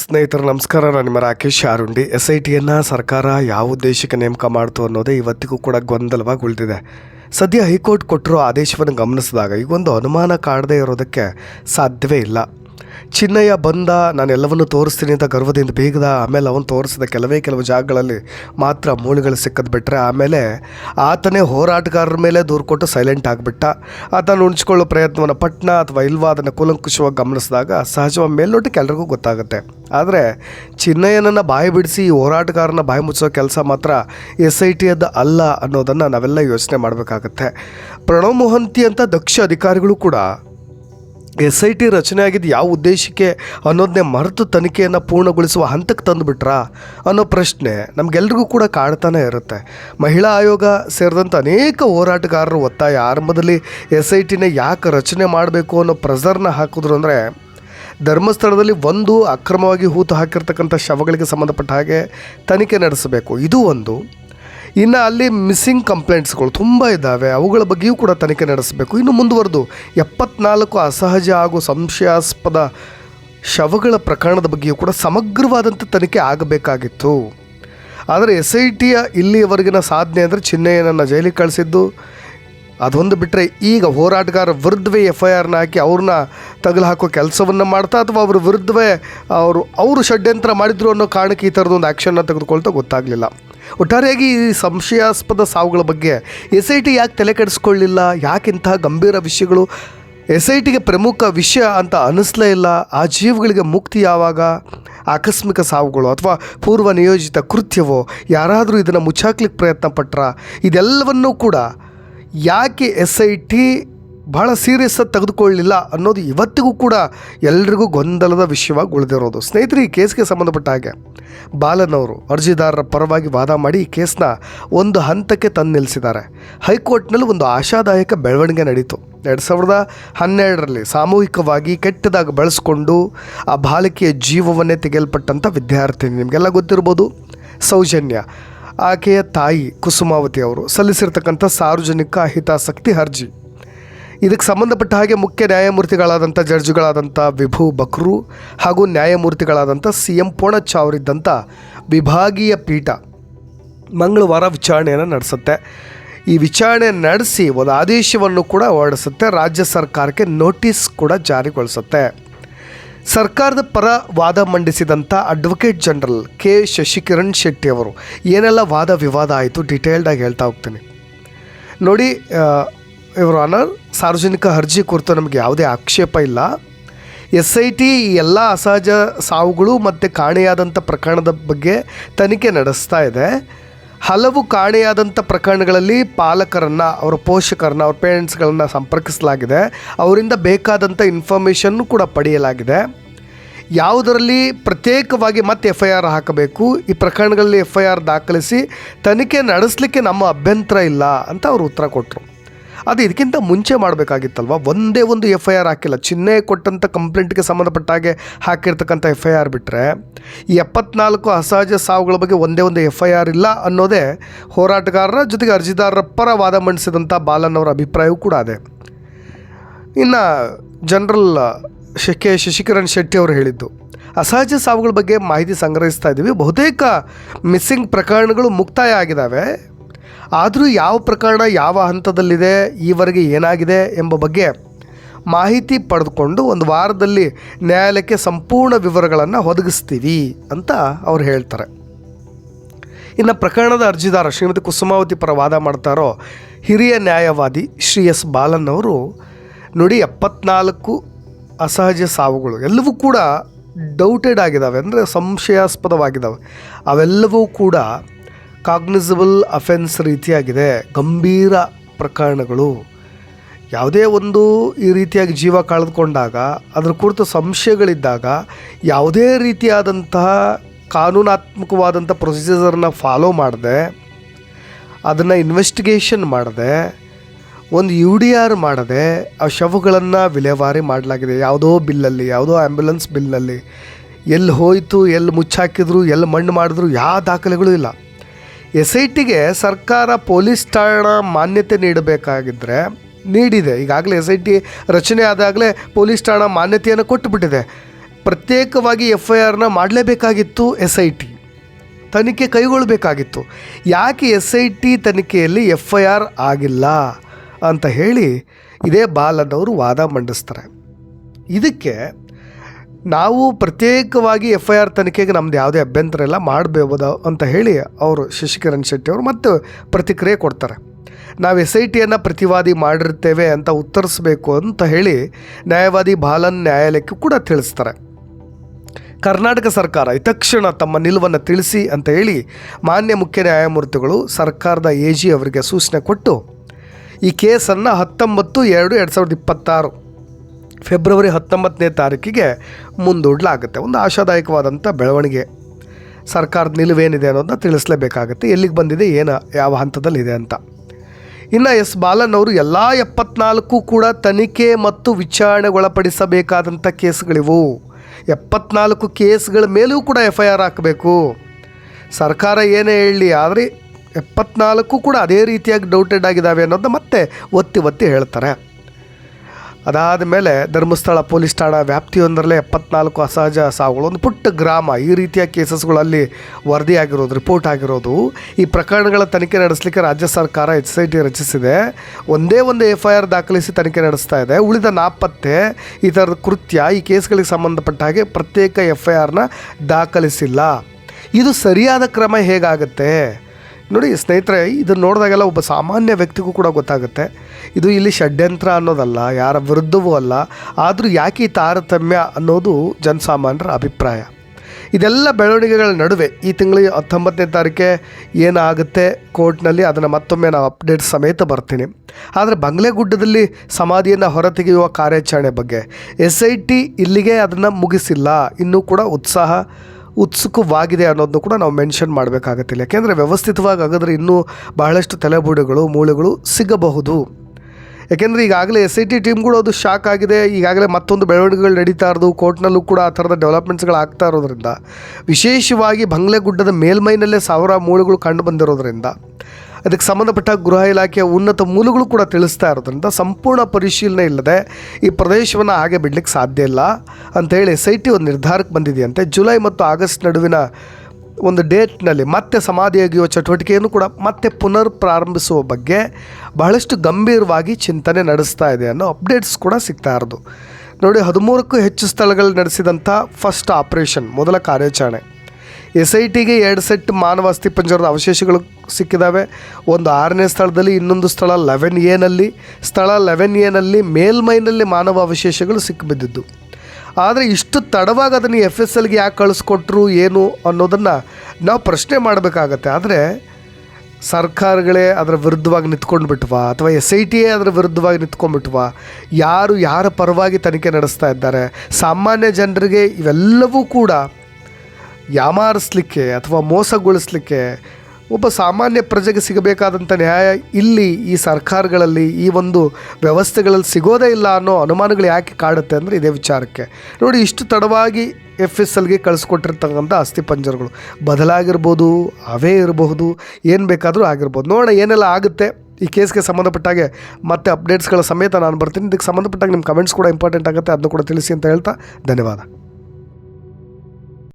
ಸ್ನೇಹಿತರು, ನಮಸ್ಕಾರ. ನಾನು ನಿಮ್ಮ ರಾಕೇಶ್ ಆರುಂಡಿ. ಎಸ್ ಐ ಟಿಯನ್ನು ಸರ್ಕಾರ ಯಾವ ಉದ್ದೇಶಕ್ಕೆ ನೇಮಕ ಮಾಡ್ತು ಅನ್ನೋದೇ ಇವತ್ತಿಗೂ ಕೂಡ ಗೊಂದಲವಾಗಿ ಉಳಿದಿದೆ. ಸದ್ಯ ಹೈಕೋರ್ಟ್ ಕೊಟ್ಟಿರೋ ಆದೇಶವನ್ನು ಗಮನಿಸಿದಾಗ ಈಗೊಂದು ಅನುಮಾನ ಕಾಡದೇ ಇರೋದಕ್ಕೆ ಸಾಧ್ಯವೇ ಇಲ್ಲ. ಚಿನ್ನಯ್ಯ ಬಂದ ನಾನು ಎಲ್ಲವನ್ನು ತೋರಿಸ್ತೀನಿ ಅಂತ ಗರ್ವದಿಂದ ಬೇಗದ, ಆಮೇಲೆ ಅವನು ತೋರಿಸಿದ ಕೆಲವೇ ಕೆಲವು ಜಾಗಗಳಲ್ಲಿ ಮಾತ್ರ ಮೂಳೆಗಳು ಸಿಕ್ಕದ್ ಬಿಟ್ಟರೆ ಆಮೇಲೆ ಆತನೇ ಹೋರಾಟಗಾರರ ಮೇಲೆ ದೂರು ಕೊಟ್ಟು ಸೈಲೆಂಟ್ ಆಗಿಬಿಟ್ಟ. ಆತನ ಉಣಿಸ್ಕೊಳ್ಳೋ ಪ್ರಯತ್ನವನ್ನು ಪಟ್ನ ಅಥವಾ ಇಲ್ವಾ ಅದನ್ನು ಕೂಲಂಕುಷವಾಗಿ ಗಮನಿಸಿದಾಗ ಸಹಜವಾಗಿ ಮೇಲ್ನೋಟಕ್ಕೆ ಎಲ್ರಿಗೂ ಗೊತ್ತಾಗುತ್ತೆ. ಆದರೆ ಚಿನ್ನಯ್ಯನನ್ನು ಬಾಯಿ ಬಿಡಿಸಿ ಈ ಹೋರಾಟಗಾರನ ಬಾಯಿ ಮುಚ್ಚೋ ಕೆಲಸ ಮಾತ್ರ ಎಸ್ ಐ ಟಿಯದ್ದು ಅಲ್ಲ ಅನ್ನೋದನ್ನು ನಾವೆಲ್ಲ ಯೋಚನೆ ಮಾಡಬೇಕಾಗತ್ತೆ. ಪ್ರಣವ್ ಮೊಹಂತಿ ಅಂತ ದಕ್ಷ ಅಧಿಕಾರಿಗಳು ಕೂಡ ಎಸ್ ಐ ಟಿ ರಚನೆ ಆಗಿದ್ದು ಯಾವ ಉದ್ದೇಶಕ್ಕೆ ಅನ್ನೋದನ್ನೇ ಮರೆತು ತನಿಖೆಯನ್ನು ಪೂರ್ಣಗೊಳಿಸುವ ಹಂತಕ್ಕೆ ತಂದುಬಿಟ್ರಾ ಅನ್ನೋ ಪ್ರಶ್ನೆ ನಮಗೆಲ್ರಿಗೂ ಕೂಡ ಕಾಡ್ತಾನೆ ಇರುತ್ತೆ. ಮಹಿಳಾ ಆಯೋಗ ಸೇರಿದಂಥ ಅನೇಕ ಹೋರಾಟಗಾರರು ಒತ್ತಾಯ ಆರಂಭದಲ್ಲಿ ಎಸ್ ಐ ಟಿನ ಯಾಕೆ ರಚನೆ ಮಾಡಬೇಕು ಅನ್ನೋ ಪ್ರೆಸರ್ನ ಹಾಕಿದ್ರು ಅಂದರೆ ಧರ್ಮಸ್ಥಳದಲ್ಲಿ ಒಂದು ಅಕ್ರಮವಾಗಿ ಹೂತು ಹಾಕಿರ್ತಕ್ಕಂಥ ಶವಗಳಿಗೆ ಸಂಬಂಧಪಟ್ಟ ಹಾಗೆ ತನಿಖೆ ನಡೆಸಬೇಕು. ಇದು ಒಂದು. ಇನ್ನು ಅಲ್ಲಿ ಮಿಸ್ಸಿಂಗ್ ಕಂಪ್ಲೇಂಟ್ಸ್ಗಳು ತುಂಬ ಇದ್ದಾವೆ ಅವುಗಳ ಬಗ್ಗೆಯೂ ಕೂಡ ತನಿಖೆ ನಡೆಸಬೇಕು. ಇನ್ನು ಮುಂದುವರೆದು, ಎಪ್ಪತ್ನಾಲ್ಕು ಅಸಹಜ ಹಾಗೂ ಸಂಶಯಾಸ್ಪದ ಶವಗಳ ಪ್ರಕರಣದ ಬಗ್ಗೆಯೂ ಕೂಡ ಸಮಗ್ರವಾದಂಥ ತನಿಖೆ ಆಗಬೇಕಾಗಿತ್ತು. ಆದರೆ ಎಸ್ ಐ ಟಿಯ ಇಲ್ಲಿಯವರೆಗಿನ ಸಾಧನೆ ಅಂದರೆ ಚಿನ್ನಯ್ಯನನ್ನು ಜೈಲಿಗೆ ಕಳಿಸಿದ್ದು, ಅದೊಂದು ಬಿಟ್ಟರೆ ಈಗ ಹೋರಾಟಗಾರ ವಿರುದ್ಧವೇ ಎಫ್ ಐ ಆರ್ನ ಹಾಕಿ ಅವ್ರನ್ನ ತಗಲು ಹಾಕೋ ಕೆಲಸವನ್ನು ಮಾಡ್ತಾ ಅಥವಾ ಅವ್ರ ವಿರುದ್ಧವೇ ಅವರು ಅವರು ಷಡ್ಯಂತ್ರ ಮಾಡಿದ್ರು ಅನ್ನೋ ಕಾರಣಕ್ಕೆ ಈ ಥರದೊಂದು ಆ್ಯಕ್ಷನ್ನ ತೆಗೆದುಕೊಳ್ತಾ ಗೊತ್ತಾಗಲಿಲ್ಲ. ಒಟ್ಟಾರೆಯಾಗಿ ಈ ಸಂಶಯಾಸ್ಪದ ಸಾವುಗಳ ಬಗ್ಗೆ ಎಸ್ ಐ ಟಿ ಯಾಕೆ ತಲೆ ಕೆಡಿಸ್ಕೊಳ್ಳಿಲ್ಲ? ಯಾಕೆ ಇಂತಹ ಗಂಭೀರ ವಿಷಯಗಳು? ಎಸ್ ಐ ಟಿಗೆ ಪ್ರಮುಖ ವಿಷಯ ಅಂತ ಅನ್ನಿಸ್ಲೇ ಇಲ್ಲ. ಆ ಜೀವಗಳಿಗೆ ಮುಕ್ತಿ ಯಾವಾಗ? ಆಕಸ್ಮಿಕ ಸಾವುಗಳು ಅಥವಾ ಪೂರ್ವ ನಿಯೋಜಿತ ಕೃತ್ಯವೋ? ಯಾರಾದರೂ ಇದನ್ನು ಮುಚ್ಚಾಕ್ಲಿಕ್ಕೆ ಪ್ರಯತ್ನ ಪಟ್ರ? ಇದೆಲ್ಲವನ್ನೂ ಕೂಡ ಯಾಕೆ ಎಸ್ ಐ ಟಿ ಭಾಳ ಸೀರಿಯಸ್ಸಾಗಿ ತೆಗೆದುಕೊಳ್ಳಲಿಲ್ಲ ಅನ್ನೋದು ಇವತ್ತಿಗೂ ಕೂಡ ಎಲ್ರಿಗೂ ಗೊಂದಲದ ವಿಷಯವಾಗಿ ಉಳಿದಿರೋದು. ಸ್ನೇಹಿತರೆ, ಈ ಕೇಸ್ಗೆ ಸಂಬಂಧಪಟ್ಟ ಹಾಗೆ ಬಾಲನವರು ಅರ್ಜಿದಾರರ ಪರವಾಗಿ ವಾದ ಮಾಡಿ ಈ ಕೇಸ್ನ ಒಂದು ಹಂತಕ್ಕೆ ತಂದು ನಿಲ್ಲಿಸಿದ್ದಾರೆ. ಹೈಕೋರ್ಟ್ನಲ್ಲಿ ಒಂದು ಆಶಾದಾಯಕ ಬೆಳವಣಿಗೆ ನಡೀತು. ಎರಡು ಸಾವಿರದ ಹನ್ನೆರಡರಲ್ಲಿ ಸಾಮೂಹಿಕವಾಗಿ ಕೆಟ್ಟದಾಗಿ ಬಳಸ್ಕೊಂಡು ಆ ಬಾಲಕಿಯ ಜೀವವನ್ನೇ ತೆಗೆಯಲ್ಪಟ್ಟಂಥ ವಿದ್ಯಾರ್ಥಿನಿ ನಿಮಗೆಲ್ಲ ಗೊತ್ತಿರ್ಬೋದು. ಸೌಜನ್ಯ. ಆಕೆಯ ತಾಯಿ ಕುಸುಮಾವತಿ ಅವರು ಸಲ್ಲಿಸಿರ್ತಕ್ಕಂಥ ಸಾರ್ವಜನಿಕ ಹಿತಾಸಕ್ತಿ ಅರ್ಜಿ. ಇದಕ್ಕೆ ಸಂಬಂಧಪಟ್ಟ ಹಾಗೆ ಮುಖ್ಯ ನ್ಯಾಯಮೂರ್ತಿಗಳಾದಂಥ ಜಡ್ಜ್ಗಳಾದಂಥ ವಿಭು ಬಕ್ರು ಹಾಗೂ ನ್ಯಾಯಮೂರ್ತಿಗಳಾದಂಥ ಸಿ ಎಂ ಪೋಣಚ್ಚ ಅವರಿದ್ದಂಥ ವಿಭಾಗೀಯ ಪೀಠ ಮಂಗಳವಾರ ವಿಚಾರಣೆಯನ್ನು ನಡೆಸುತ್ತೆ. ಈ ವಿಚಾರಣೆ ನಡೆಸಿ ಒಂದು ಆದೇಶವನ್ನು ಕೂಡ ಹೊರಡಿಸುತ್ತೆ. ರಾಜ್ಯ ಸರ್ಕಾರಕ್ಕೆ ನೋಟಿಸ್ ಕೂಡ ಜಾರಿಗೊಳಿಸುತ್ತೆ. ಸರ್ಕಾರದ ಪರ ವಾದ ಮಂಡಿಸಿದಂಥ advocate general K Shashikiran Shetty ಅವರು, ಏನೆಲ್ಲ ವಾದ ವಿವಾದ ಆಯಿತು ಡೀಟೇಲ್ಡಾಗಿ ಹೇಳ್ತಾ ಹೋಗ್ತೀನಿ. ನೋಡಿ ಇವರು ಆನರ್ ಸಾರ್ವಜನಿಕ ಅರ್ಜಿ ಕುರಿತು ನಮಗೆ ಯಾವುದೇ ಆಕ್ಷೇಪ ಇಲ್ಲ. ಎಸ್ ಐ ಟಿ ಎಲ್ಲ ಅಸಹಜ ಸಾವುಗಳು ಮತ್ತು ಕಾಣೆಯಾದಂಥ ಪ್ರಕರಣದ ಬಗ್ಗೆ ತನಿಖೆ ನಡೆಸ್ತಾ ಇದೆ. ಹಲವು ಕಾಣೆಯಾದಂಥ ಪ್ರಕರಣಗಳಲ್ಲಿ ಪಾಲಕರನ್ನು, ಅವರ ಪೋಷಕರನ್ನ, ಅವ್ರ ಪೇರೆಂಟ್ಸ್ಗಳನ್ನು ಸಂಪರ್ಕಿಸಲಾಗಿದೆ. ಅವರಿಂದ ಬೇಕಾದಂಥ ಇನ್ಫಾರ್ಮೇಷನ್ನು ಕೂಡ ಪಡೆಯಲಾಗಿದೆ. ಯಾವುದರಲ್ಲಿ ಪ್ರತ್ಯೇಕವಾಗಿ ಮತ್ತೆ ಎಫ್ ಐ ಆರ್ ಹಾಕಬೇಕು, ಈ ಪ್ರಕರಣಗಳಲ್ಲಿ ಎಫ್ ಐ ಆರ್ ದಾಖಲಿಸಿ ತನಿಖೆ ನಡೆಸಲಿಕ್ಕೆ ನಮ್ಮ ಅಭ್ಯಂತರ ಇಲ್ಲ ಅಂತ ಅವರು ಉತ್ತರ ಕೊಟ್ಟರು ಅದು ಇದಕ್ಕಿಂತ ಮುಂಚೆ ಮಾಡಬೇಕಾಗಿತ್ತಲ್ವ? ಒಂದೇ ಒಂದು ಎಫ್ ಐ ಆರ್ ಹಾಕಿಲ್ಲ. ಚಿನ್ನೆ ಕೊಟ್ಟಂಥ ಕಂಪ್ಲೇಂಟ್ಗೆ ಸಂಬಂಧಪಟ್ಟ ಹಾಗೆ ಹಾಕಿರ್ತಕ್ಕಂಥ ಎಫ್ ಐ ಆರ್ ಬಿಟ್ಟರೆ ಈ ಎಪ್ಪತ್ನಾಲ್ಕು ಅಸಹಜ ಸಾವುಗಳ ಬಗ್ಗೆ ಒಂದೇ ಒಂದು ಎಫ್ ಐ ಆರ್ ಇಲ್ಲ ಅನ್ನೋದೇ ಹೋರಾಟಗಾರರ ಜೊತೆಗೆ ಅರ್ಜಿದಾರರ ಪರ ವಾದ ಮಂಡಿಸಿದಂಥ ಬಾಲನ್ ಅವರ ಅಭಿಪ್ರಾಯವೂ ಕೂಡ ಅದೇ. ಇನ್ನು ಜನರಲ್ ಕೆ ಶಶಿಕಿರಣ್ ಶೆಟ್ಟಿ ಅವರು ಹೇಳಿದ್ದು, ಅಸಹಜ ಸಾವುಗಳ ಬಗ್ಗೆ ಮಾಹಿತಿ ಸಂಗ್ರಹಿಸ್ತಾ ಇದ್ದೀವಿ. ಬಹುತೇಕ ಮಿಸ್ಸಿಂಗ್ ಪ್ರಕರಣಗಳು ಮುಕ್ತಾಯ ಆಗಿದ್ದಾವೆ. ಆದರೂ ಯಾವ ಪ್ರಕರಣ ಯಾವ ಹಂತದಲ್ಲಿದೆ, ಈವರೆಗೆ ಏನಾಗಿದೆ ಎಂಬ ಬಗ್ಗೆ ಮಾಹಿತಿ ಪಡೆದುಕೊಂಡು ಒಂದು ವಾರದಲ್ಲಿ ನ್ಯಾಯಾಲಯಕ್ಕೆ ಸಂಪೂರ್ಣ ವಿವರಗಳನ್ನು ಒದಗಿಸ್ತೀವಿ ಅಂತ ಅವ್ರು ಹೇಳ್ತಾರೆ. ಇನ್ನು ಪ್ರಕರಣದ ಅರ್ಜಿದಾರ ಶ್ರೀಮತಿ ಕುಸುಮಾವತಿ ಪರ ವಾದ ಮಾಡ್ತಾರೋ, ಹಿರಿಯ ನ್ಯಾಯವಾದಿ ಶ್ರೀ ಎಸ್ ಬಾಲನ್ ಅವರು ನುಡಿ ಎಪ್ಪತ್ನಾಲ್ಕು ಅಸಹಜ ಸಾವುಗಳು ಎಲ್ಲವೂ ಕೂಡ ಡೌಟೆಡ್ ಆಗಿದ್ದಾವೆ, ಅಂದರೆ ಸಂಶಯಾಸ್ಪದವಾಗಿದ್ದಾವೆ. ಅವೆಲ್ಲವೂ ಕೂಡ ಕಾಗ್ನಿಸಬಲ್ ಅಫೆನ್ಸ್ ರೀತಿಯಾಗಿದೆ. ಗಂಭೀರ ಪ್ರಕರಣಗಳು. ಯಾವುದೇ ಒಂದು ಈ ರೀತಿಯಾಗಿ ಜೀವ ಕಳೆದುಕೊಂಡಾಗ, ಅದರ ಕುರಿತು ಸಂಶಯಗಳಿದ್ದಾಗ, ಯಾವುದೇ ರೀತಿಯಾದಂತಹ ಕಾನೂನಾತ್ಮಕವಾದಂಥ ಪ್ರೊಸೀಜರನ್ನ ಫಾಲೋ ಮಾಡದೆ, ಅದನ್ನು ಇನ್ವೆಸ್ಟಿಗೇಷನ್ ಮಾಡದೆ, ಒಂದು ಯು ಡಿ ಆರ್ ಮಾಡದೆ, ಆ ಶವಗಳನ್ನು ವಿಲೇವಾರಿ ಮಾಡಲಾಗಿದೆ. ಯಾವುದೋ ಬಿಲ್ಲಲ್ಲಿ, ಯಾವುದೋ ಆ್ಯಂಬುಲೆನ್ಸ್ ಬಿಲ್ನಲ್ಲಿ ಎಲ್ಲಿ ಹೋಯಿತು, ಎಲ್ಲಿ ಮುಚ್ಚಾಕಿದ್ರು, ಎಲ್ಲಿ ಮಣ್ಣು ಮಾಡಿದ್ರು, ಯಾವ ದಾಖಲೆಗಳು ಇಲ್ಲ. ಎಸ್ ಐ ಟಿಗೆ ಸರ್ಕಾರ ಪೊಲೀಸ್ ಠಾಣಾ ಮಾನ್ಯತೆ ನೀಡಬೇಕಾಗಿದ್ದರೆ ನೀಡಿದೆ. ಈಗಾಗಲೇ ಎಸ್ ಐ ಟಿ ರಚನೆ ಆದಾಗಲೇ ಪೊಲೀಸ್ ಠಾಣಾ ಮಾನ್ಯತೆಯನ್ನು ಕೊಟ್ಟುಬಿಟ್ಟಿದೆ. ಪ್ರತ್ಯೇಕವಾಗಿ ಎಫ್ ಐ ಆರ್ನ ಮಾಡಲೇಬೇಕಾಗಿತ್ತು ಎಸ್ ಐ ಟಿ ತನಿಖೆ ಕೈಗೊಳ್ಳಬೇಕಾಗಿತ್ತು. ಯಾಕೆ ಎಸ್ ಐ ಟಿ ತನಿಖೆಯಲ್ಲಿ ಎಫ್ ಐ ಆರ್ ಆಗಿಲ್ಲ ಅಂತ ಹೇಳಿ ಇದೇ ಬಾಲನವರು ವಾದ ಮಂಡಿಸ್ತಾರೆ. ಇದಕ್ಕೆ ನಾವು ಪ್ರತ್ಯೇಕವಾಗಿ ಎಫ್ ಐ ಆರ್ ತನಿಖೆಗೆ ನಮ್ದು ಯಾವುದೇ ಅಭ್ಯಂತರ ಇಲ್ಲ ಮಾಡಬಹುದು ಅಂತ ಹೇಳಿ ಅವರು ಶಶಿಕಿರಣ್ ಶೆಟ್ಟಿ ಅವರು ಮತ್ತು ಪ್ರತಿಕ್ರಿಯೆ ಕೊಡ್ತಾರೆ. ನಾವು ಎಸ್ ಐ ಟಿಯನ್ನು ಪ್ರತಿವಾದಿ ಮಾಡಿರ್ತೇವೆ ಅಂತ ಉತ್ತರಿಸಬೇಕು ಅಂತ ಹೇಳಿ ನ್ಯಾಯವಾದಿ ಬಾಲನ್ ನ್ಯಾಯಾಲಯಕ್ಕೂ ಕೂಡ ತಿಳಿಸ್ತಾರೆ. ಕರ್ನಾಟಕ ಸರ್ಕಾರ ತಕ್ಷಣ ತಮ್ಮ ನಿಲುವನ್ನು ತಿಳಿಸಿ ಅಂತ ಹೇಳಿ ಮಾನ್ಯ ಮುಖ್ಯ ನ್ಯಾಯಮೂರ್ತಿಗಳು ಸರ್ಕಾರದ ಎ ಜಿ ಅವರಿಗೆ ಸೂಚನೆ ಕೊಟ್ಟು, ಈ ಕೇಸನ್ನು ಹತ್ತೊಂಬತ್ತು ಎರಡು ಎರಡು ಸಾವಿರದ ಇಪ್ಪತ್ತಾರು ಫೆಬ್ರವರಿ ಹತ್ತೊಂಬತ್ತನೇ ತಾರೀಕಿಗೆ ಮುಂದೂಡಲಾಗುತ್ತೆ. ಒಂದು ಆಶಾದಾಯಕವಾದಂಥ ಬೆಳವಣಿಗೆ. ಸರ್ಕಾರದ ನಿಲುವೇನಿದೆ ಅನ್ನೋದನ್ನ ತಿಳಿಸಲೇಬೇಕಾಗುತ್ತೆ. ಎಲ್ಲಿಗೆ ಬಂದಿದೆ, ಏನು, ಯಾವ ಹಂತದಲ್ಲಿದೆ ಅಂತ. ಇನ್ನು ಎಸ್ ಬಾಲನ್ ಅವರು ಎಲ್ಲ ಎಪ್ಪತ್ನಾಲ್ಕು ಕೂಡ ತನಿಖೆ ಮತ್ತು ವಿಚಾರಣೆಗೊಳಪಡಿಸಬೇಕಾದಂಥ ಕೇಸ್ಗಳಿವು. ಎಪ್ಪತ್ನಾಲ್ಕು ಕೇಸ್ಗಳ ಮೇಲೂ ಕೂಡ ಎಫ್ ಐ ಆರ್ ಹಾಕಬೇಕು. ಸರ್ಕಾರ ಏನೇ ಹೇಳಲಿ ಆದರೆ ಎಪ್ಪತ್ನಾಲ್ಕು ಕೂಡ ಅದೇ ರೀತಿಯಾಗಿ ಡೌಟೆಡ್ ಆಗಿದ್ದಾವೆ ಅನ್ನೋದನ್ನ ಮತ್ತೆ ಒತ್ತಿ ಒತ್ತಿ ಹೇಳ್ತಾರೆ. ಅದಾದ ಮೇಲೆ ಧರ್ಮಸ್ಥಳ ಪೊಲೀಸ್ ಠಾಣಾ ವ್ಯಾಪ್ತಿಯೊಂದರಲ್ಲೇ ಎಪ್ಪತ್ನಾಲ್ಕು ಅಸಹಜ ಸಾವುಗಳು, ಒಂದು ಪುಟ್ಟ ಗ್ರಾಮ. ಈ ರೀತಿಯ ಕೇಸಸ್ಗಳಲ್ಲಿ ವರದಿಯಾಗಿರೋದು, ರಿಪೋರ್ಟ್ ಆಗಿರೋದು. ಈ ಪ್ರಕರಣಗಳ ತನಿಖೆ ನಡೆಸಲಿಕ್ಕೆ ರಾಜ್ಯ ಸರ್ಕಾರ ಎಚ್ ಐ ಟಿ ರಚಿಸಿದೆ. ಒಂದೇ ಒಂದು ಎಫ್ ಐ ಆರ್ ದಾಖಲಿಸಿ ತನಿಖೆ ನಡೆಸ್ತಾ ಇದೆ. ಉಳಿದ ನಾಪತ್ತೆ, ಈ ಥರದ ಕೃತ್ಯ ಈ ಕೇಸ್ಗಳಿಗೆ ಸಂಬಂಧಪಟ್ಟ ಹಾಗೆ ಪ್ರತ್ಯೇಕ ಎಫ್ ಐ ಆರ್ನ ದಾಖಲಿಸಿಲ್ಲ. ಇದು ಸರಿಯಾದ ಕ್ರಮ ಹೇಗಾಗುತ್ತೆ? ನೋಡಿ ಸ್ನೇಹಿತರೆ, ಇದನ್ನು ನೋಡಿದಾಗೆಲ್ಲ ಒಬ್ಬ ಸಾಮಾನ್ಯ ವ್ಯಕ್ತಿಗೂ ಕೂಡ ಗೊತ್ತಾಗುತ್ತೆ. ಇದು ಇಲ್ಲಿ ಷಡ್ಯಂತ್ರ ಅನ್ನೋದಲ್ಲ, ಯಾರ ವಿರುದ್ಧವೂ ಅಲ್ಲ, ಆದರೂ ಯಾಕೆ ಈ ತಾರತಮ್ಯ ಅನ್ನೋದು ಜನಸಾಮಾನ್ಯರ ಅಭಿಪ್ರಾಯ. ಇದೆಲ್ಲ ಬೆಳವಣಿಗೆಗಳ ನಡುವೆ ಈ ತಿಂಗಳ ಹತ್ತೊಂಬತ್ತನೇ ತಾರೀಕೆ ಏನಾಗುತ್ತೆ ಕೋರ್ಟ್ನಲ್ಲಿ, ಅದನ್ನು ಮತ್ತೊಮ್ಮೆ ನಾವು ಅಪ್ಡೇಟ್ ಸಮೇತ ಬರ್ತೀನಿ. ಆದರೆ ಬಂಗ್ಲೆಗುಡ್ಡದಲ್ಲಿ ಸಮಾಧಿಯನ್ನು ಹೊರತೆಗೆಯುವ ಕಾರ್ಯಾಚರಣೆ ಬಗ್ಗೆ ಎಸ್ ಐ ಟಿ ಇಲ್ಲಿಗೆ ಅದನ್ನು ಮುಗಿಸಿಲ್ಲ. ಇನ್ನೂ ಕೂಡ ಉತ್ಸಾಹ ಉತ್ಸುಕವಾಗಿದೆ ಅನ್ನೋದನ್ನು ಕೂಡ ನಾವು ಮೆನ್ಷನ್ ಮಾಡಬೇಕಾಗತ್ತಿಲ್ಲ. ಯಾಕೆಂದರೆ ವ್ಯವಸ್ಥಿತವಾಗಿ ಆಗಿದ್ರೆ ಇನ್ನೂ ಬಹಳಷ್ಟು ತಲೆಬುಡುಗಳು, ಮೂಳೆಗಳು ಸಿಗಬಹುದು. ಯಾಕೆಂದರೆ ಈಗಾಗಲೇ ಎಸ್ ಐ ಟಿ ಟೀಮ್ಗಳು ಅದು ಶಾಕ್ ಆಗಿದೆ. ಈಗಾಗಲೇ ಮತ್ತೊಂದು ಬೆಳವಣಿಗೆಗಳು ನಡೀತಾ ಇರೋದು, ಕೋರ್ಟ್ನಲ್ಲೂ ಕೂಡ ಆ ಥರದ ಡೆವಲಪ್ಮೆಂಟ್ಸ್ಗಳು ಆಗ್ತಾ ಇರೋದ್ರಿಂದ. ವಿಶೇಷವಾಗಿ ಬಂಗ್ಲೆ ಗುಡ್ಡದ ಮೇಲ್ಮೈನಲ್ಲೇ ಸಾವಿರ ಮೂಳೆಗಳು ಕಂಡು ಬಂದಿರೋದ್ರಿಂದ. ಅದಕ್ಕೆ ಸಂಬಂಧಪಟ್ಟ ಗೃಹ ಇಲಾಖೆಯ ಉನ್ನತ ಮೂಲಗಳು ಕೂಡ ತಿಳಿಸ್ತಾ ಇರೋದ್ರಿಂದ ಸಂಪೂರ್ಣ ಪರಿಶೀಲನೆ ಇಲ್ಲದೆ ಈ ಪ್ರದೇಶವನ್ನು ಹಾಗೆ ಬಿಡಲಿಕ್ಕೆ ಸಾಧ್ಯ ಇಲ್ಲ ಅಂತೇಳಿ ಎಸ್ ಐ ಟಿ ಒಂದು ನಿರ್ಧಾರಕ್ಕೆ ಬಂದಿದೆಯಂತೆ. ಜುಲೈ ಮತ್ತು ಆಗಸ್ಟ್ ನಡುವಿನ ಒಂದು ಡೇಟ್ನಲ್ಲಿ ಮತ್ತೆ ಸಮಾಧಿ ಅಗೆಯುವ ಚಟುವಟಿಕೆಯನ್ನು ಕೂಡ ಮತ್ತೆ ಪುನರ್ ಪ್ರಾರಂಭಿಸುವ ಬಗ್ಗೆ ಬಹಳಷ್ಟು ಗಂಭೀರವಾಗಿ ಚಿಂತನೆ ನಡೆಸ್ತಾ ಇದೆ ಅನ್ನೋ ಅಪ್ಡೇಟ್ಸ್ ಕೂಡ ಸಿಗ್ತಾ ಇರೋದು. ನೋಡಿ, ಹದಿಮೂರಕ್ಕೂ ಹೆಚ್ಚು ಸ್ಥಳಗಳಲ್ಲಿ ನಡೆಸಿದಂಥ ಫಸ್ಟ್ ಆಪರೇಷನ್ ಮೊದಲ ಕಾರ್ಯಾಚರಣೆ. ಎಸ್ ಐ ಟಿಗೆ ಎರಡು ಸೆಟ್ ಮಾನವ ಅಸ್ಥಿಪಂಜರದ ಅವಶೇಷಗಳು ಸಿಕ್ಕಿದ್ದಾವೆ ಒಂದು ಆರನೇ ಸ್ಥಳದಲ್ಲಿ, ಇನ್ನೊಂದು ಸ್ಥಳ ಲೆವೆನ್ ಎನಲ್ಲಿ ಸ್ಥಳ ಲೆವೆನ್ ಎನಲ್ಲಿ ಮೇಲ್ಮೈನಲ್ಲಿ ಮಾನವ ಅವಶೇಷಗಳು ಸಿಕ್ಕಿಬಿದ್ದಿದ್ದು. ಆದರೆ ಇಷ್ಟು ತಡವಾಗಿ ಅದನ್ನು ಎಫ್ ಎಸ್ ಎಲ್ಗೆ ಯಾಕೆ ಕಳಿಸ್ಕೊಟ್ರು, ಏನು ಅನ್ನೋದನ್ನು ನಾವು ಪ್ರಶ್ನೆ ಮಾಡಬೇಕಾಗತ್ತೆ. ಆದರೆ ಸರ್ಕಾರಗಳೇ ಅದರ ವಿರುದ್ಧವಾಗಿ ನಿಂತ್ಕೊಂಡು ಬಿಟ್ವಾ ಅಥವಾ ಎಸ್ ಐ ಟಿಯೇ ಅದರ ವಿರುದ್ಧವಾಗಿ ನಿಂತ್ಕೊಂಡ್ಬಿಟ್ವಾ? ಯಾರು, ಯಾರ ಪರವಾಗಿ ತನಿಖೆ ನಡೆಸ್ತಾ ಇದ್ದಾರೆ? ಸಾಮಾನ್ಯ ಜನರಿಗೆ ಇವೆಲ್ಲವೂ ಕೂಡ ಯಾಮಾರಿಸ್ಲಿಕ್ಕೆ ಅಥವಾ ಮೋಸಗೊಳಿಸ್ಲಿಕ್ಕೆ ಒಬ್ಬ ಸಾಮಾನ್ಯ ಪ್ರಜೆಗೆ ಸಿಗಬೇಕಾದಂಥ ನ್ಯಾಯ ಇಲ್ಲಿ ಈ ಸರ್ಕಾರಗಳಲ್ಲಿ ಈ ಒಂದು ವ್ಯವಸ್ಥೆಗಳಲ್ಲಿ ಸಿಗೋದೇ ಇಲ್ಲ ಅನ್ನೋ ಅನುಮಾನಗಳು ಯಾಕೆ ಕಾಡುತ್ತೆ ಅಂದರೆ ಇದೇ ವಿಚಾರಕ್ಕೆ. ನೋಡಿ, ಇಷ್ಟು ತಡವಾಗಿ ಎಫ್ ಎಸ್ ಎಲ್ಗೆ ಕಳಿಸ್ಕೊಟ್ಟಿರ್ತಕ್ಕಂಥ ಅಸ್ಥಿಪಂಜರಗಳು ಬದಲಾಗಿರ್ಬೋದು, ಅವೇ ಇರಬಹುದು, ಏನು ಬೇಕಾದರೂ ಆಗಿರ್ಬೋದು. ನೋಡೋಣ, ಏನೆಲ್ಲ ಆಗುತ್ತೆ. ಈ ಕೇಸ್ಗೆ ಸಂಬಂಧಪಟ್ಟಾಗೆ ಮತ್ತೆ ಅಪ್ಡೇಟ್ಸ್ಗಳ ಸಮೇತ ನಾನು ಬರ್ತೀನಿ. ಇದಕ್ಕೆ ಸಂಬಂಧಪಟ್ಟಾಗ ನಿಮ್ಮ ಕಮೆಂಟ್ಸ್ ಕೂಡ ಇಂಪಾರ್ಟೆಂಟ್ ಆಗುತ್ತೆ. ಅದನ್ನು ಕೂಡ ತಿಳಿಸಿ ಅಂತ ಹೇಳ್ತಾ ಧನ್ಯವಾದ.